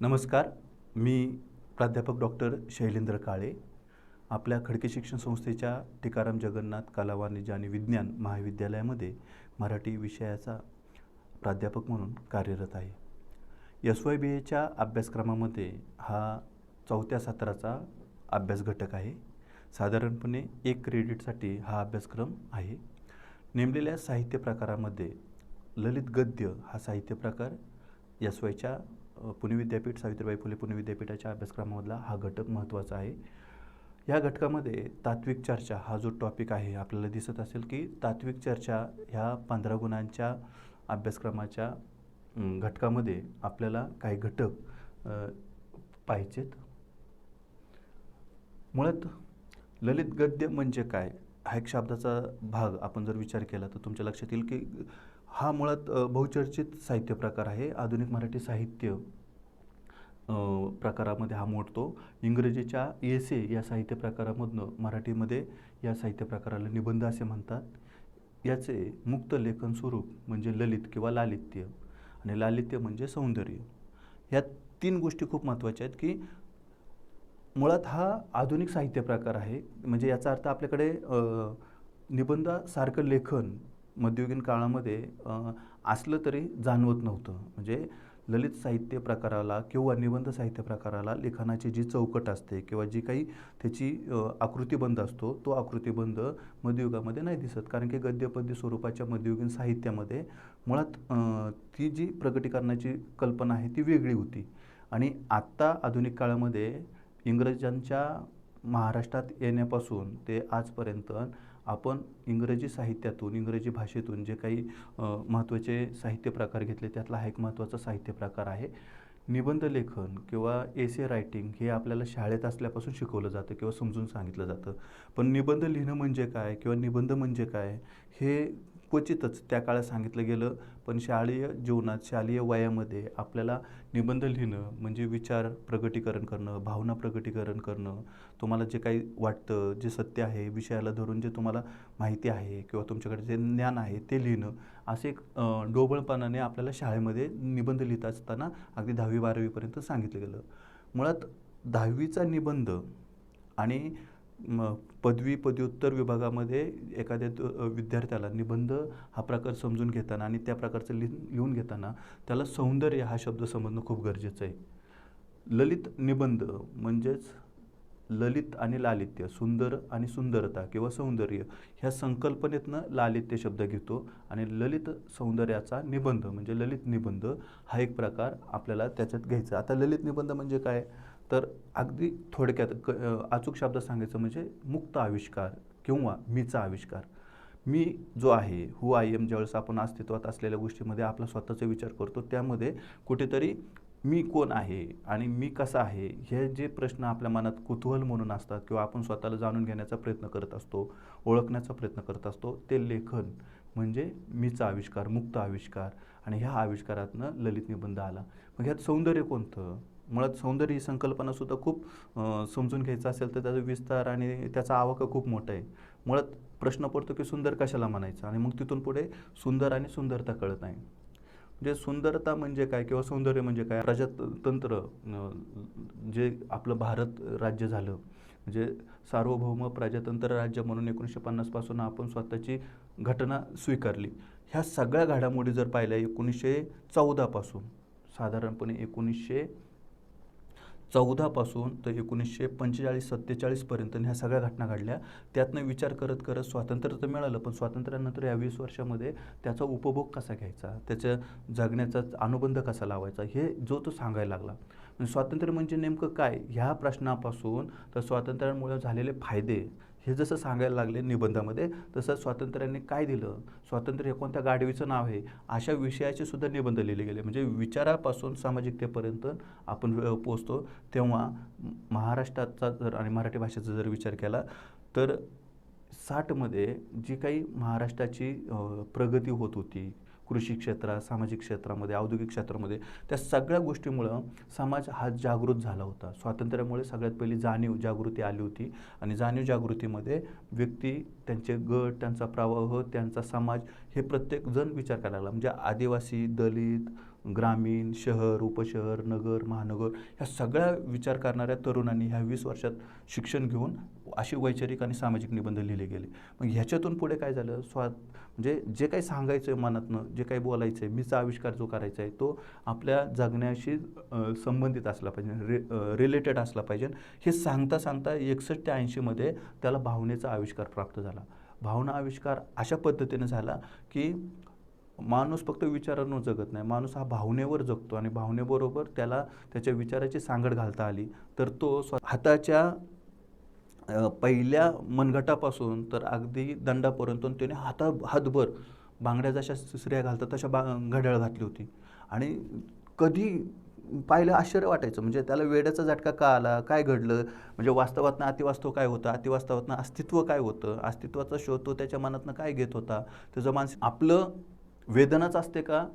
नमस्कार. मी प्राध्यापक डॉक्टर शैलेंद्र काळे. आपल्या खडके शिक्षण संस्थेच्या टिकाराम जगन्नाथ कला वाणिज्य आणि विज्ञान महाविद्यालयामध्ये मराठी विषयाचा प्राध्यापक म्हणून कार्यरत आहे. एस वाय बी एच्या अभ्यासक्रमामध्ये हा चौथ्या सत्राचा अभ्यास घटक आहे. साधारणपणे एक क्रेडिटसाठी हा अभ्यासक्रम आहे. नेमलेल्या साहित्य प्रकारामध्ये ललित गद्य हा साहित्य प्रकार एस वायच्या पुणे विद्यापीठ सावित्रीबाई फुले पुणे विद्यापीठाच्या अभ्यासक्रमामधला हा घटक महत्त्वाचा आहे. या घटकामध्ये तात्विक चर्चा हा जो टॉपिक आहे आपल्याला दिसत असेल की तात्विक चर्चा ह्या पंधरा गुणांच्या अभ्यासक्रमाच्या घटकामध्ये आपल्याला काही घटक पाहिजेत. मुळात ललित गद्य म्हणजे काय? हा एक शब्दाचा भाग आपण जर विचार केला तर तुमच्या लक्षात येईल की हा मुळात बहुचर्चित साहित्य प्रकार आहे. आधुनिक मराठी साहित्य प्रकारामध्ये हा मोडतो. इंग्रजीच्या एसे या साहित्य प्रकारामधनं मराठीमध्ये या साहित्य प्रकाराला निबंध असे म्हणतात. याचे मुक्त लेखन स्वरूप म्हणजे ललित किंवा लालित्य आणि लालित्य म्हणजे सौंदर्य. ह्या तीन गोष्टी खूप महत्त्वाच्या आहेत की मुळात हा आधुनिक साहित्य प्रकार आहे. म्हणजे याचा अर्थ आपल्याकडे निबंधासारखं लेखन मध्ययुगीन काळामध्ये असलं तरी जाणवत नव्हतं. म्हणजे ललित साहित्य प्रकाराला किंवा निबंध साहित्य प्रकाराला लिखाणाची जी चौकट असते किंवा जी काही त्याची आकृतीबंध असतो तो आकृतीबंध मध्ययुगामध्ये नाही दिसत. कारण की गद्यपद्य स्वरूपाच्या मध्ययुगीन साहित्यामध्ये मुळात ती जी प्रगटीकरणाची कल्पना आहे ती वेगळी होती. आणि आत्ता आधुनिक काळामध्ये इंग्रजांच्या महाराष्ट्रात येण्यापासून ते आजपर्यंत आपण इंग्रजी साहित्यातून इंग्रजी भाषेतून जे काही महत्त्वाचे साहित्य प्रकार घेतले त्यातला हा एक महत्त्वाचा साहित्य प्रकार आहे. निबंध लेखन किंवा एसे रायटिंग हे आपल्याला शाळेत असल्यापासून शिकवलं जातं किंवा समजून सांगितलं जातं. पण निबंध लिहिणं म्हणजे काय किंवा निबंध म्हणजे काय हे क्वचितच त्या काळात सांगितलं गेलं पण शालेय जीवनात शालेय वयामध्ये आपल्याला निबंध लिहिणं म्हणजे विचार प्रगटीकरण करणं भावना प्रगटीकरण करणं तुम्हाला जे काही वाटतं जे सत्य आहे विषयाला धरून जे तुम्हाला माहिती आहे किंवा तुमच्याकडे जे ज्ञान आहे ते लिहिणं असे एक डोबळपणाने आपल्याला शाळेमध्ये निबंध लिहित असताना अगदी दहावी बारावीपर्यंत सांगितलं गेलं. मुळात दहावीचा निबंध आणि म, पदवी पदव्युत्तर विभागामध्ये एखाद्या विद्यार्थ्याला निबंध हा प्रकार समजून घेताना आणि त्या प्रकारचं लिह लिहून घेताना त्याला सौंदर्य हा शब्द समजणं खूप गरजेचं आहे. ललित निबंध म्हणजेच ललित आणि लालित्य सुंदर आणि सुंदरता किंवा सौंदर्य ह्या संकल्पनेतनं लालित्य शब्द घेतो आणि ललित सौंदर्याचा निबंध म्हणजे ललित निबंध हा एक प्रकार आपल्याला त्याच्यात घ्यायचा. आता ललित निबंध म्हणजे काय? तर अगदी थोडक्यात क अचूक शब्द सांगायचं म्हणजे मुक्त आविष्कार किंवा मीचा आविष्कार. मी जो आहे हु आय एम ज्यावेळेस आपण अस्तित्वात असलेल्या गोष्टीमध्ये आपला स्वतःचा विचार करतो त्यामध्ये कुठेतरी मी कोण आहे आणि मी कसा आहे हे जे प्रश्न आपल्या मनात कुतूहल म्हणून असतात किंवा आपण स्वतःला जाणून घेण्याचा प्रयत्न करत असतो ओळखण्याचा प्रयत्न करत असतो ते लेखन म्हणजे मीचा आविष्कार मुक्त आविष्कार. आणि ह्या आविष्कारातनं ललित निबंध आला. मग ह्यात सौंदर्य कोणतं? मुळात सौंदर्य ही संकल्पनासुद्धा खूप समजून घ्यायचं असेल तर त्याचा विस्तार आणि त्याचा आवाका खूप मोठा आहे. मुळात प्रश्न पडतो की सुंदर कशाला म्हणायचं? आणि मग तिथून पुढे सुंदर आणि सुंदरता कळत नाही. म्हणजे सुंदरता म्हणजे काय किंवा सौंदर्य म्हणजे काय? प्रजातंत्र जे आपलं भारत राज्य झालं. म्हणजे सार्वभौम प्रजातंत्र राज्य म्हणून एकोणीसशे पन्नासपासून आपण स्वतःची घटना स्वीकारली. ह्या सगळ्या घडामोडी जर पाहिल्या एकोणीसशे चौदापासून साधारणपणे एकोणीसशे चौदापासून तर एकोणीसशे पंचेचाळीस सत्तेचाळीसपर्यंत ह्या सगळ्या घटना घडल्या. त्यातनं विचार करत करत स्वातंत्र्य तर मिळालं पण स्वातंत्र्यानंतर या वीस वर्षामध्ये त्याचा उपभोग कसा घ्यायचा? त्याच्या जगण्याचा अनुबंध कसा लावायचा? हे जो तो सांगायला लागला. स्वातंत्र्य म्हणजे नेमकं काय? ह्या प्रश्नापासून तर स्वातंत्र्यामुळे झालेले फायदे हे जसं सांगायला लागले निबंधामध्ये तसं स्वातंत्र्याने काय दिलं? स्वातंत्र्य हे कोणत्या गाडवीचं नाव आहे? अशा विषयाचे सुद्धा निबंध लिहिले गेले. म्हणजे विचारापासून सामाजिकतेपर्यंत आपण पोचतो तेव्हा महाराष्ट्राचा जर आणि मराठी भाषेचा जर विचार केला तर साठमध्ये जी काही महाराष्ट्राची प्रगती होत होती कृषी क्षेत्रात सामाजिक क्षेत्रामध्ये औद्योगिक क्षेत्रामध्ये त्या सगळ्या गोष्टीमुळं समाज हा जागृत झाला होता. स्वातंत्र्यामुळे सगळ्यात पहिली जाणीव जागृती आली होती आणि जाणीव जागृतीमध्ये व्यक्ती त्यांचे गट त्यांचा प्रवाह त्यांचा समाज हे प्रत्येकजण विचार करायला लागला. म्हणजे आदिवासी दलित ग्रामीण शहर उपशहर नगर महानगर ह्या सगळ्या विचार करणाऱ्या तरुणांनी ह्या वीस वर्षात शिक्षण घेऊन अशी वैचारिक आणि सामाजिक निबंध लिहिले गेले. मग ह्याच्यातून पुढे काय झालं? स्वा म्हणजे जे काही सांगायचं आहे मनातनं जे काही बोलायचं आहे मीचा आविष्कार जो करायचा आहे तो आपल्या जगण्याशी संबंधित असला पाहिजे रि रिलेटेड असला पाहिजे. हे सांगता सांगता एकसष्ट ते ऐंशीमध्ये त्याला भावनेचा आविष्कार प्राप्त झाला. भावना आविष्कार अशा पद्धतीने झाला की माणूस फक्त विचारानं जगत नाही. माणूस हा भावनेवर जगतो आणि भावनेबरोबर त्याला त्याच्या विचाराची सांगड घालता आली. तर तो स्व हाताच्या पहिल्या मनगटापासून तर अगदी दंडापर्यंत त्याने हाता हातभर बांगड्या जशा स्त्रिया घालतात तशा बा घड्याळ घातली होती. आणि कधी पाहिलं आश्चर्य वाटायचं. म्हणजे त्याला वेड्याचा झटका का आला? काय घडलं? म्हणजे वास्तवातनं अतिवास्तव काय होतं? अतिवास्तवातनं अस्तित्व काय होतं? अस्तित्वाचा शोध तो त्याच्या मनातनं काय घेत होता? त्याचं माणसं आपलं वेदनाच असते का?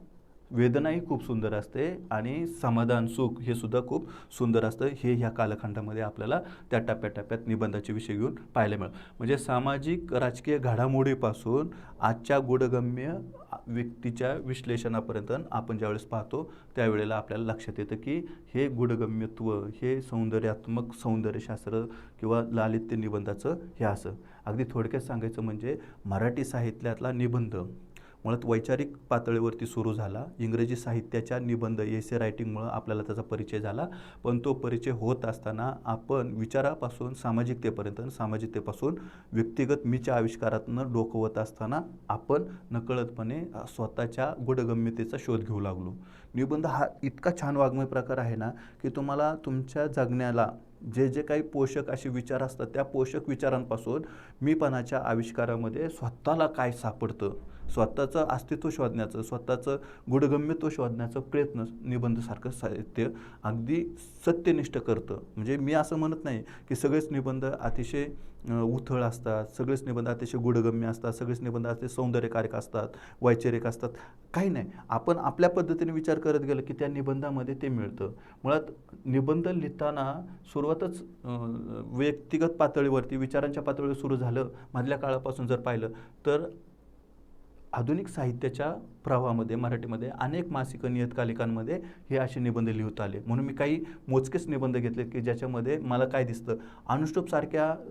वेदनाही खूप सुंदर असते आणि समाधान सुख हे सुद्धा खूप सुंदर असतं. हे ह्या कालखंडामध्ये आपल्याला त्या टप्प्याटप्प्यात निबंधाचे विषय घेऊन पाहायला मिळेल. म्हणजे सामाजिक राजकीय घडामोडीपासून आजच्या गुडगम्य व्यक्तीच्या विश्लेषणापर्यंत आपण ज्यावेळेस पाहतो त्यावेळेला आपल्याला लक्षात येतं की हे गुडगम्यत्व हे सौंदर्यात्मक सौंदर्यशास्त्र किंवा लालित्य निबंधाचं हे असं. अगदी थोडक्यात सांगायचं म्हणजे मराठी साहित्यातला निबंध मुळात वैचारिक पातळीवरती सुरू झाला. इंग्रजी साहित्याच्या निबंध एसे रायटिंगमुळं आपल्याला त्याचा परिचय झाला. पण तो परिचय होत असताना आपण विचारापासून सामाजिकतेपर्यंत सामाजिकतेपासून व्यक्तिगत मीच्या आविष्कारातनं डोकवत असताना आपण नकळतपणे स्वतःच्या गुडगम्यतेचा शोध घेऊ लागलो. निबंध हा इतका छान वाङ्मय प्रकार आहे ना की तुम्हाला तुमच्या जगण्याला जे जे काही पोषक असे विचार असतात त्या पोषक विचारांपासून मीपणाच्या आविष्कारामध्ये स्वतःला काय सापडतं? स्वतःचं अस्तित्व शोधण्याचं स्वतःचं गुडगम्यत्व शोधण्याचा प्रयत्न निबंधसारखं साहित्य अगदी सत्यनिष्ठ करतं. म्हणजे मी असं म्हणत नाही की सगळेच निबंध अतिशय उथळ असतात सगळेच निबंध अतिशय गुडगम्य असतात सगळेच निबंध अतिशय सौंदर्यकारक असतात वैचारिक असतात. काही नाही. आपण आपल्या पद्धतीने विचार करत गेलं की त्या निबंधामध्ये ते मिळतं. मुळात निबंध लिहिताना सुरुवातच व्यक्तिगत पातळीवरती विचारांच्या पातळीवर सुरू झालं मधल्या काळापासून जर पाहिलं तर आधुनिक साहित्याच्या प्रवाहामध्ये मराठीमध्ये अनेक मासिक नियतकालिकांमध्ये हे असे निबंध लिहित आले. म्हणून मी काही मोजकेच निबंध घेतले की ज्याच्यामध्ये मला काय दिसतं. अनुष्टुप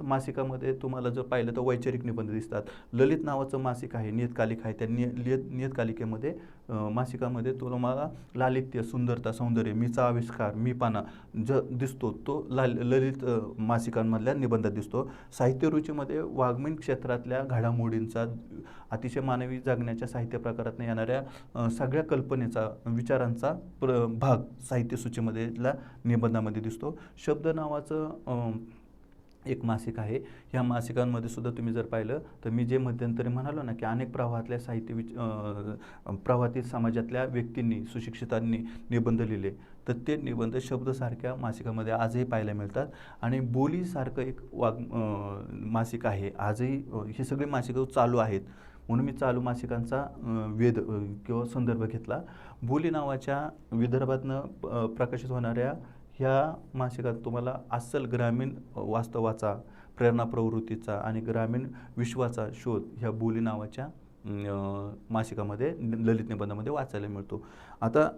मासिकामध्ये तुम्हाला जर पाहिलं तर वैचारिक निबंध दिसतात. ललित नावाचं मासिक आहे नियतकालिक आहे. त्या निय नियत नियतकालिकेमध्ये मासिकामध्ये तो तुम्हाला लालित्य सुंदरता सौंदर्य मीचा आविष्कार मीपाना ज दिसतो तो ला ललित मासिकांमधल्या निबंधात दिसतो. साहित्यरुचीमध्ये वाङ्मयीन क्षेत्रातल्या घडामोडींचा अतिशय मानवी जगण्याच्या साहित्य प्रकारातून येणाऱ्या सगळ्या कल्पनेचा विचारांचा प्र भाग साहित्य सूचीमधल्या निबंधामध्ये दिसतो. शब्द नावाचं एक मासिक आहे. ह्या मासिकांमध्ये सुद्धा तुम्ही जर पाहिलं तर मी जे मध्यंतरी म्हणालो ना की अनेक प्रवाहातल्या साहित्य विच प्रवाहातील समाजातल्या व्यक्तींनी सुशिक्षितांनी निबंध लिहिले. तर ते निबंध शब्दसारख्या मासिकामध्ये आजही पाहायला मिळतात. आणि बोलीसारखं एक वाग मासिक आहे. आजही हे सगळे मासिकं चालू आहेत. म्हणून मी चालू मासिकांचा वेद किंवा संदर्भ घेतला. बोली नावाच्या विदर्भातनं प्रकाशित होणाऱ्या ह्या मासिकात तुम्हाला अस्सल ग्रामीण वास्तवाचा प्रेरणा प्रवृत्तीचा आणि ग्रामीण विश्वाचा शोध ह्या बोली नावाच्या मासिकामध्ये ललित निबंधामध्ये वाचायला मिळतो. आता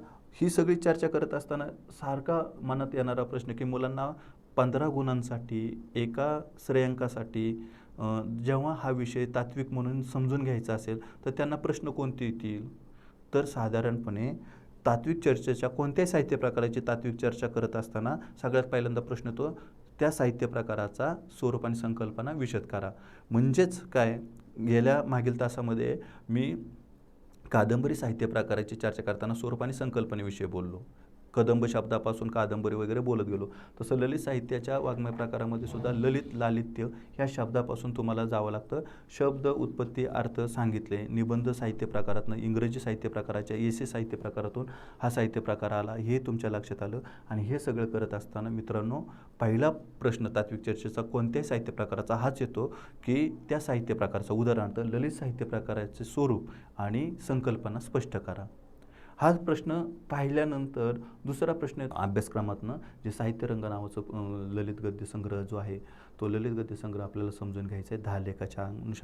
ही सगळी चर्चा करत असताना सारखा मनात येणारा प्रश्न की मुलांना पंधरा गुणांसाठी एका श्रेयांकासाठी जेव्हा हा विषय तात्विक म्हणून समजून घ्यायचा असेल तर त्यांना प्रश्न कोणते येतील? तर साधारणपणे तात्विक चर्चेच्या कोणत्याही साहित्य प्रकाराची तात्विक चर्चा करत असताना सगळ्यात पहिल्यांदा प्रश्न तो त्या साहित्य प्रकाराचा स्वरूप आणि संकल्पना विशद करा. म्हणजेच काय? गेल्या मागील तासामध्ये मी कादंबरी साहित्य प्रकाराची चर्चा करताना स्वरूप आणि संकल्पनेविषयी बोललो. कदंब शब्दापासून कादंबरी वगैरे बोलत गेलो. तसं ललित साहित्याच्या वाङ्मय प्रकारामध्ये सुद्धा ललित लालित्य ह्या शब्दापासून तुम्हाला जावं लागतं. शब्द उत्पत्ती अर्थ सांगितले. निबंध साहित्य प्रकारातनं इंग्रजी साहित्य प्रकाराच्या एसे साहित्य प्रकारातून हा साहित्य प्रकार आला हे तुमच्या लक्षात आलं. आणि हे सगळं करत असताना मित्रांनो पहिला प्रश्न तात्विक चर्चेचा कोणत्याही साहित्य प्रकाराचा हाच येतो की त्या साहित्य प्रकारचा उदाहरणार्थ ललित साहित्य प्रकाराचे स्वरूप आणि संकल्पना स्पष्ट करा. हा प्रश्न पाहिल्यानंतर दुसरा प्रश्न अभ्यासक्रमातनं जे साहित्य रंग नावाचं ललित गद्य संग्रह जो आहे तो ललित गद्य संग्रह आपल्याला समजून घ्यायचा आहे. दहा लेखाच्या अनुषंगाने.